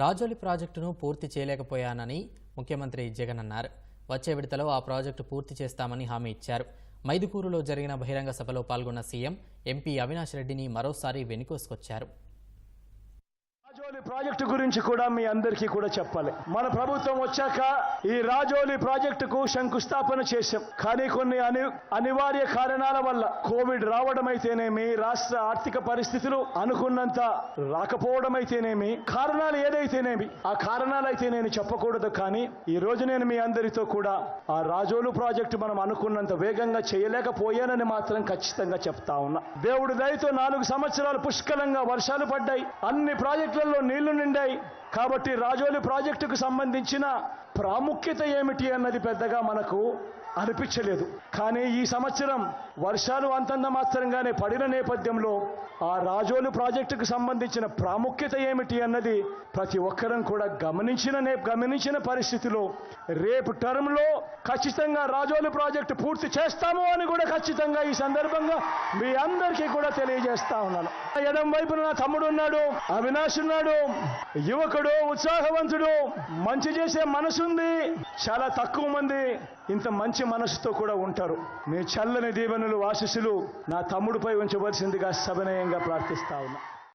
రాజోలి ప్రాజెక్టును పూర్తి చేయలేకపోయానని ముఖ్యమంత్రి జగన్ అన్నారు. వచ్చే విడతలో ఆ ప్రాజెక్టు పూర్తి చేస్తామని హామీ ఇచ్చారు. మైదుకూరులో జరిగిన బహిరంగ సభలో పాల్గొన్న సీఎం ఎంపీ అవినాష్ రెడ్డిని మరోసారి వెనుకోసుకొచ్చారు. రాజోలి ప్రాజెక్టు గురించి కూడా మీ అందరికీ కూడా చెప్పాలి. మన ప్రభుత్వం వచ్చాక ఈ రాజోలి ప్రాజెక్టుకు శంకుస్థాపన చేశాం. కానీ కొన్ని అని అనివార్య కారణాల వల్ల కోవిడ్ రావడం అయితేనేమి రాష్ట్ర ఆర్థిక పరిస్థితులు అనుకున్నంత రాకపోవడం అయితేనేమి కారణాలు ఏదైతేనేమి ఆ కారణాలు అయితే నేను చెప్పకూడదు కానీ ఈ రోజు నేను మీ అందరితో కూడా ఆ రాజోలు ప్రాజెక్టు మనం అనుకున్నంత వేగంగా చేయలేకపోయానని మాత్రం ఖచ్చితంగా చెప్తా ఉన్నా. దేవుడి దయతో నాలుగు సంవత్సరాలు పుష్కలంగా వర్షాలు పడ్డాయి. అన్ని ప్రాజెక్టులలో నీళ్ళు నిండాయి. కాబట్టి రాజోలి ప్రాజెక్టుకు సంబంధించిన ప్రాముఖ్యత ఏమిటి అన్నది పెద్దగా మనకు అనిపించలేదు. కానీ ఈ సంవత్సరం వర్షాలు అంతంత మాత్రంగానే పడిన నేపథ్యంలో ఆ రాజోలు ప్రాజెక్టుకు సంబంధించిన ప్రాముఖ్యత ఏమిటి అన్నది ప్రతి ఒక్కరం కూడా గమనించిన గమనించిన పరిస్థితిలో రేపు టర్మ్లో ఖచ్చితంగా రాజోలు ప్రాజెక్టు పూర్తి చేస్తాము అని కూడా ఖచ్చితంగా ఈ సందర్భంగా మీ అందరికీ కూడా తెలియజేస్తా ఉన్నాను. ఎడం వైపున నా తమ్ముడు ఉన్నాడు అవినాష్ ఉన్నాడు యువకుడు ఉత్సాహవంతుడు మంచి చేసే మనసుంది. చాలా తక్కువ మంది ఇంత మంచి మనసుతో కూడా ఉంటారు. మీ చల్లని దీవెనలు ఆశీస్సులు నా తమ్ముడిపై ఉంచవలసిందిగా సవినయంగా ప్రార్థిస్తా ఉన్నా.